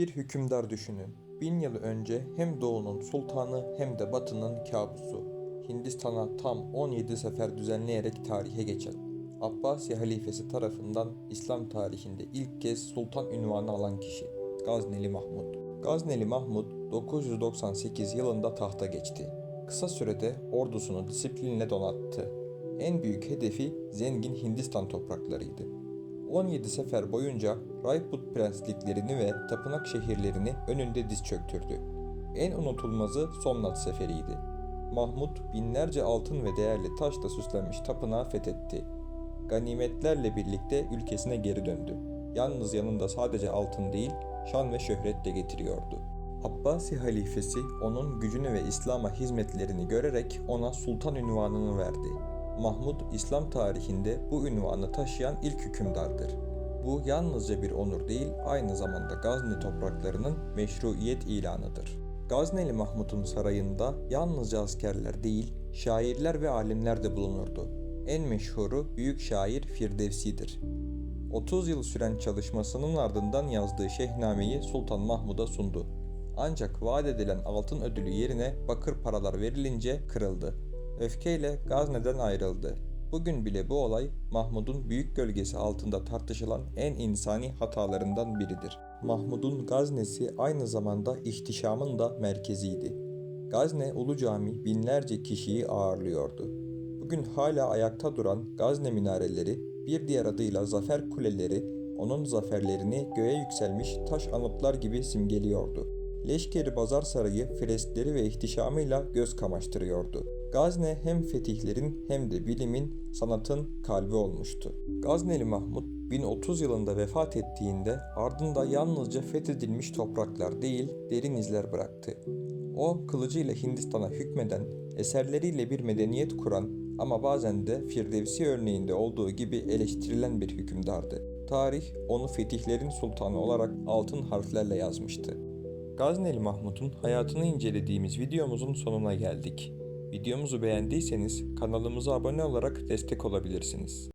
Bir hükümdar düşünün. Bin yıl önce hem doğunun sultanı hem de batının kabusu. Hindistan'a tam 17 sefer düzenleyerek tarihe geçen Abbasi halifesi tarafından İslam tarihinde ilk kez sultan ünvanı alan kişi Gazneli Mahmud. Gazneli Mahmud 998 yılında tahta geçti. Kısa sürede ordusunu disiplinle donattı. En büyük hedefi zengin Hindistan topraklarıydı. 17 sefer boyunca Rajput prensliklerini ve tapınak şehirlerini önünde diz çöktürdü. En unutulmazı Somnat seferiydi. Mahmud binlerce altın ve değerli taşla süslenmiş tapınağı fethetti. Ganimetlerle birlikte ülkesine geri döndü. Yalnız yanında sadece altın değil, şan ve şöhret de getiriyordu. Abbasi halifesi onun gücünü ve İslam'a hizmetlerini görerek ona sultan ünvanını verdi. Mahmud İslam tarihinde bu ünvanı taşıyan ilk hükümdardır. Bu yalnızca bir onur değil, aynı zamanda Gazni topraklarının meşruiyet ilanıdır. Gazneli Mahmud'un sarayında yalnızca askerler değil, şairler ve alimler de bulunurdu. En meşhuru büyük şair Firdevsi'dir. 30 yıl süren çalışmasının ardından yazdığı Şehname'yi Sultan Mahmud'a sundu. Ancak vaat edilen altın ödülü yerine bakır paralar verilince kırıldı. Öfkeyle Gazne'den ayrıldı. Bugün bile bu olay Mahmud'un büyük gölgesi altında tartışılan en insani hatalarından biridir. Mahmud'un Gazne'si aynı zamanda ihtişamın da merkeziydi. Gazne Ulu Cami binlerce kişiyi ağırlıyordu. Bugün hala ayakta duran Gazne minareleri, bir diğer adıyla zafer kuleleri, onun zaferlerini göğe yükselmiş taş anıtlar gibi simgeliyordu. Leşkeri Bazar Sarayı freskleri ve ihtişamıyla göz kamaştırıyordu. Gazne hem fetihlerin hem de bilimin, sanatın kalbi olmuştu. Gazneli Mahmud 1030 yılında vefat ettiğinde ardında yalnızca fethedilmiş topraklar değil derin izler bıraktı. O kılıcıyla Hindistan'a hükmeden, eserleriyle bir medeniyet kuran ama bazen de Firdevsi örneğinde olduğu gibi eleştirilen bir hükümdardı. Tarih onu fetihlerin sultanı olarak altın harflerle yazmıştı. Gazneli Mahmud'un hayatını incelediğimiz videomuzun sonuna geldik. Videomuzu beğendiyseniz kanalımıza abone olarak destek olabilirsiniz.